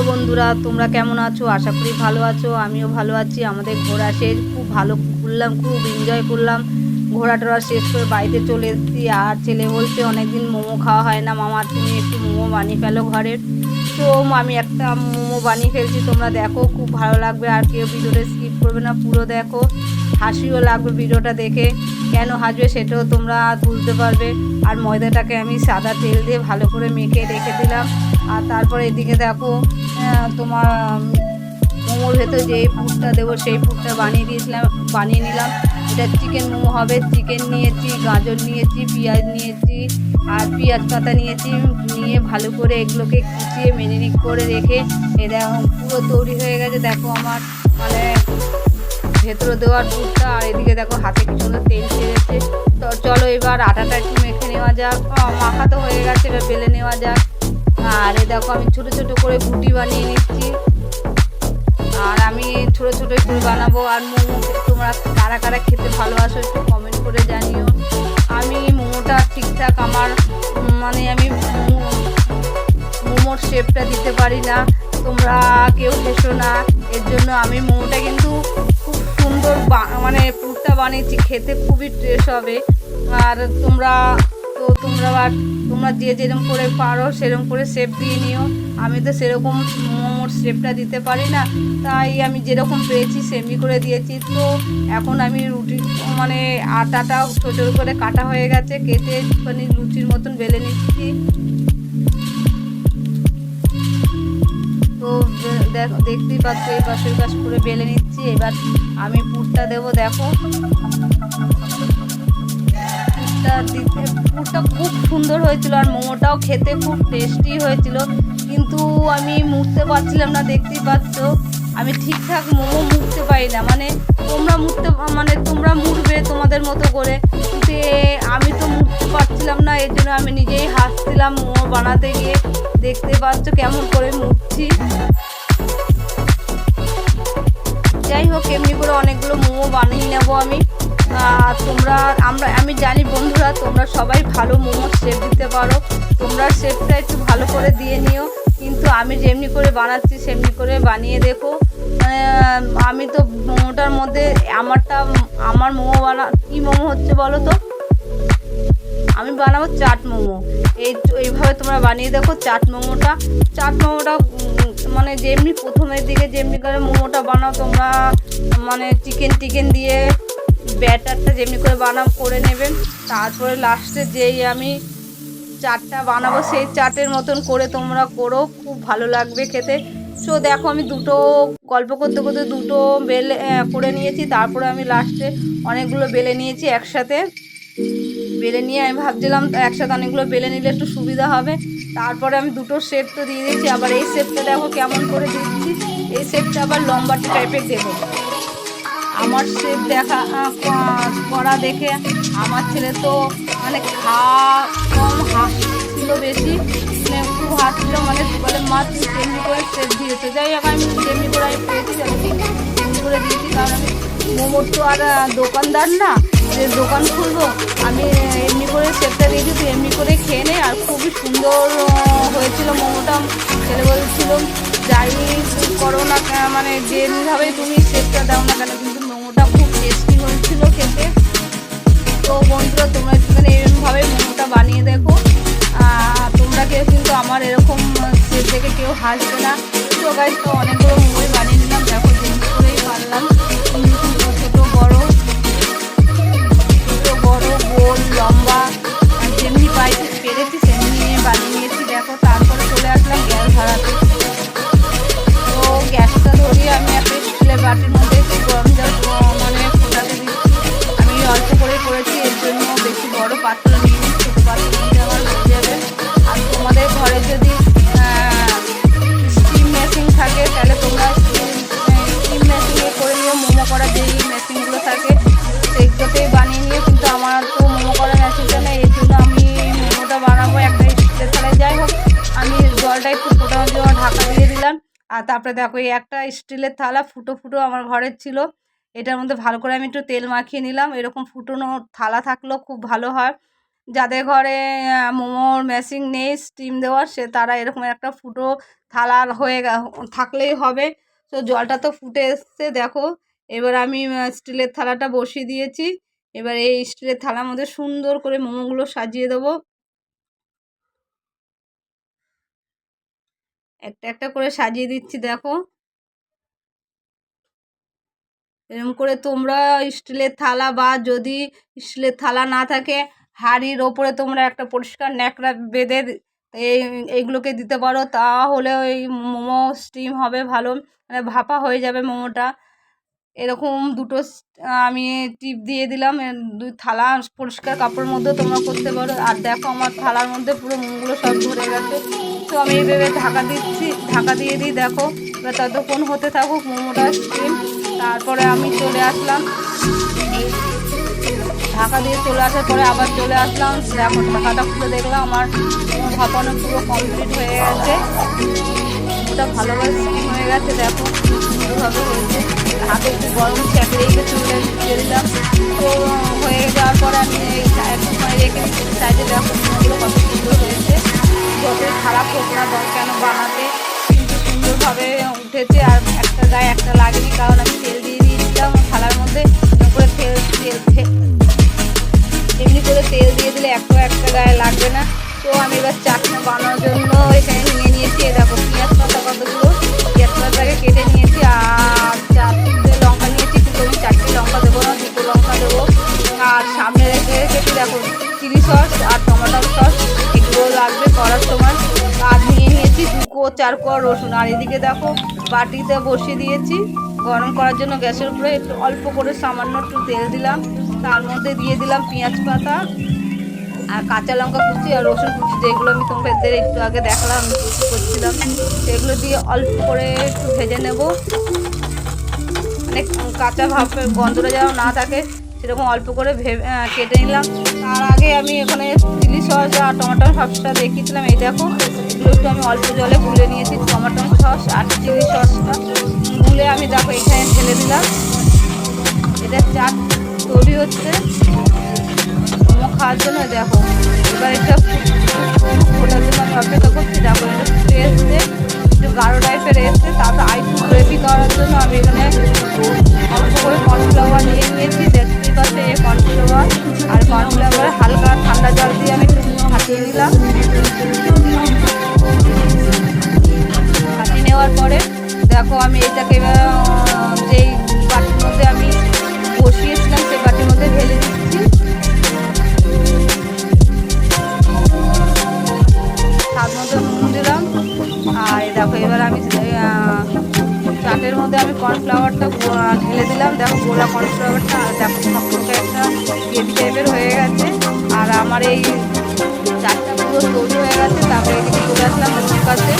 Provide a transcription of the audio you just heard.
Hello বন্ধুরা, তোমরা কেমন আছো? আশা করি ভালো আছো, আমিও ভালো আছি। আমাদের ঘোরা শেষ, খুব ভালো ঘুরলাম, খুব এনজয় করলাম। ঘোরা টোরা শেষ করে বাড়িতে চলে এসেছি। আর ছেলে বলছে, অনেকদিন মোমো খাওয়া হয় না। মামা, তুমি একটু মোমো বানিয়ে ফেলো ঘরের। তো আমি একটা মোমো বানিয়ে ফেলছি। তোমরা দেখো, খুব ভালো লাগবে। আর কেউ ভিডিওটা স্কিপ করবে না, পুরো দেখো। হাসিও লাগবে ভিডিওটা দেখে। কেন হাসবে সেটাও তোমরা বুঝতে পারবে। আর ময়দাটাকে আমি সাদা তেল দিয়ে ভালো করে মেখে রেখে দিলাম। আর তারপরে এদিকে দেখো তোমার মোমোর ভেতর যেই পুরটা দেবো, সেই পুরটা বানিয়ে দিয়েছিলাম, বানিয়ে নিলাম। এটা চিকেন মোমো হবে। চিকেন নিয়েছি, গাজর নিয়েছি, পেঁয়াজ নিয়েছি, আর পেঁয়াজ পাতা নিয়েছি। নিয়ে ভালো করে এগুলোকে কুচিয়ে, মেরিনেট করে রেখে এ দেখো, পুরো তৈরি হয়ে গেছে। দেখো আমার মানে ভেতরে দেওয়ার দুধটা আর এদিকে দেখো, হাতে কি সুন্দর তেল ছেড়েছে তো চলো এবার আটাটা একটু মেখে নেওয়া যাক। মাখা তো হয়ে গেছে, এবার বেলে নেওয়া যাক। আর এ দেখো আমি ছোট ছোট করে গুটি বানিয়ে নিচ্ছি। আর আমি ছোট ছোট করে বানাবো। আর মোমো, তোমরা কারা কারা খেতে ভালোবাসো একটু কমেন্ট করে জানিও। আমি মোমোটা ঠিকঠাক আমার মানে আমি মোমো- মোমোর শেপটা দিতে পারি না। তোমরা কেউ হেসো না। এর জন্য আমি মোমোটা কিন্তু খুব সুন্দর মানে পুরটা বানিয়েছি। খেতে খুবই টেস্ট হবে। আর তোমরা তোমরা আবার তোমরা যে যেরকম করে পারো সেরকম করে শেপ দিয়ে নিও। আমি তো সেরকম মোমোর শেপটা দিতে পারি না। তাই আমি যেরকম পেয়েছি সেমনি করে দিয়েছি। তো এখন আমি রুটি মানে আটাটা ছোটো ছোটো করে কাটা হয়ে গেছে, কেটে একটুখানি লুচির মতন বেলে নিচ্ছি। তো দেখতেই পাচ্ছ, এই পাশে ওই পাশ করে বেলে নিচ্ছি। এবার আমি পুরটা দেবো, দেখো। পুরটা দিতে পুরটা খুব সুন্দর হয়েছিল আর মোমোটাও খেতে খুব টেস্টি হয়েছিল। কিন্তু আমি মুড়তে পারছিলাম না, দেখতেই পাচ্ছ। আমি ঠিকঠাক মোমো মুড়তে পারি না। মানে তোমরা মুড়তে মানে তোমরা মুড়বে তোমাদের মতো করে। কিন্তু আমি তো মুড়তে পারছিলাম না, এর জন্য আমি নিজেই হাসছিলাম মোমো বানাতে গিয়ে। দেখতে পাচ্ছ কেমন করে মুড়ছি। যাই হোক, এমনি করে অনেকগুলো মোমো বানিয়ে নেব আমি। তোমরা, আমরা, আমি জানি বন্ধুরা তোমরা সবাই ভালো মোমো শেপ দিতে পারো। তোমরা শেপটা একটু ভালো করে দিয়ে নিও। কিন্তু আমি যেমনি করে বানাচ্ছি, সেমনি করে বানিয়ে দেখো। আমি তো মোমোটার মধ্যে আমারটা, আমার মোমো বানা, কী মোমো হচ্ছে বলো তো? আমি বানাবো চাট মোমো। এই এইভাবে তোমরা বানিয়ে দেখো চাট মোমোটা। চাট মোমোটা মানে যেমনি প্রথমের দিকে যেমনি করে মোমোটা বানাও, তোমরা মানে চিকেন টিকেন দিয়ে ব্যাটারটা যেমনি করে বানাব করে নেবেন। তারপরে লাস্টে যেই আমি চাটটা বানাবো, সেই চাটের মতন করে তোমরা করো, খুব ভালো লাগবে খেতে। সো দেখো, আমি দুটো গল্প করতে করতে দুটো বেলে করে নিয়েছি। তারপরে আমি লাস্টে অনেকগুলো বেলে নিয়েছি একসাথে। বেলে নিয়ে আমি ভাবছিলাম একসাথে অনেকগুলো বেলে নিলে একটু সুবিধা হবে। তারপরে আমি দুটো শেপ তো দিয়ে দিয়েছি। আবার এই শেপটা দেখো কেমন করে দিচ্ছি। এই শেপটা আবার লম্বাটে টাইপের দেবো। আমার শেপ দেখা করা দেখে আমার ছেলে তো মানে খাওয়া কম হাসছিল বেশি মানে খুব হাসছিল মানে বলে, মা, তুই তেমনি করে সেট দিয়েছে। যাই হোক, আমি তেমনি করে আমি পেয়েছি, তেমনি করে দিয়েছি। কারণ আমি মোমোর তো আর দোকানদার না, যে দোকান খুলবো, আমি এমনি করে শেপটা দিয়েছি, তুই এমনি করে খেয়ে নে। আর খুবই সুন্দর হয়েছিল মোমোটা, ছেলে বলছিল, যাই করো না মানে যেভাবে তুমি সেটটা দাও না কেন, কিন্তু হয়েছিল জলটা একটু ফোটানোর জন্য ঢাকা দিয়ে দিলাম। আর তারপরে দেখো, এই একটা স্টিলের থালা ফুটো ফুটো আমার ঘরের ছিল। এটার মধ্যে ভালো করে আমি একটু তেল মাখিয়ে নিলাম। এরকম ফুটোনো থালা থাকলেও খুব ভালো হয়। যাদের ঘরে মোমোর মেশিন নেই স্টিম দেওয়ার, সে তারা এরকম একটা ফুটো থালা হয়ে থাকলেই হবে। তো জলটা তো ফুটে এসছে, দেখো। এবার আমি স্টিলের থালাটা বসিয়ে দিয়েছি। এবার এই স্টিলের থালার মধ্যে সুন্দর করে মোমোগুলো সাজিয়ে দেবো। একটা একটা করে সাজিয়ে দিচ্ছি, দেখো। এরকম করে তোমরা স্টিলের থালা বা যদি স্টিলের থালা না থাকে, হাড়ির ওপরে তোমরা একটা পরিষ্কার ন্যাকড়া বেঁধে এই এইগুলোকে দিতে পারো, তাহলে ওই মোমো স্টিম হবে ভালো মানে ভাপা হয়ে যাবে মোমোটা। এরকম দুটো আমি টিপ দিয়ে দিলাম দুই থালা পরিষ্কার কাপড়ের মধ্যে তোমরা করতে পারো। আর দেখো আমার থালার মধ্যে পুরো মোমোগুলো সব ধরে গেছে। তো আমি এইভাবে ঢাকা দিচ্ছি, ঢাকা দিয়ে দিই, দেখো। এবার ততক্ষণ হতে থাকুক মোমোটা স্টিম তারপরে আমি চলে আসলাম। ঢাকা দিয়ে চলে আসার পরে আবার চলে আসলাম। এখন ঢাকাটা খুলে দেখলাম, আমার ভাপানো পুরো কমপ্লিট হয়ে গেছে। ওটা ভালোভাবে স্টিম হয়ে গেছে, দেখো। ভালোভাবে হয়েছে। গরম চাকরি রেখে চুলটা দিয়ে দিলাম তো হয়ে যাওয়ার পরে আমি এই একটু সময় রেখে সাইডে দেখো মোমোগুলো কত সুন্দর হয়েছে। যতই খারাপ হোক না দর কেন বানাতে? কিন্তু সুন্দরভাবে উঠেছে আর একটা গায়ে একটা লাগেনি, কারণ আমি তেল দিয়ে দিয়েছিলাম থালার মধ্যে। করে তেল তেল এমনি করে তেল দিয়ে দিলে একটা একটা গায়ে লাগবে না। তো আমি এবার চাটনি বানানোর জন্য দেখো চিলি সস আর টমেটো সস এগুলো লাগবে করার সময়। আর নিয়ে নিয়েছি দু কো চার কো রসুন। আর এদিকে দেখো, বাটিতে বসিয়ে দিয়েছি। গরম করার জন্য গ্যাসের উপরে একটু অল্প করে সামান্য একটু তেল দিলাম। তার মধ্যে দিয়ে দিলাম পেঁয়াজ পাতা আর কাঁচা লঙ্কা কুচি আর রসুন কুচি। যেগুলো আমি তোমাদের একটু আগে দেখলাম করছিলাম, সেগুলো দিয়ে অল্প করে একটু ভেজে নেব। মানে কাঁচা ভাপের গন্ধটা যেন না থাকে। সেরকম অল্প করে ভেবে কেটে নিলাম। তার আগে আমি এখানে চিলি সস আর টমাটো সসটা দেখিয়েছিলাম। এই দেখো, এগুলো একটু আমি অল্প জলে গুলে নিয়েছি, টমাটো সস আর চিলি সসটা। গুলে আমি দেখো এখানে ঢেলে দিলাম। এটা চাট তৈরি হচ্ছে। খাওয়ার জন্য দেখো। এবার এটা দেখো, এবার আমি চাটের মধ্যে আমি কর্নফ্লাওয়ারটা ঢেলে দিলাম। দেখো, গোলা কর্নফ্লাওয়ারটা দেখো সম্পর্কে একটা গেট টাইপের হয়ে গেছে। আর আমার এই চাটটা পুরো তৈরি হয়ে গেছে। তারপরে এদিকে চলে আসলাম মুরগির কাছে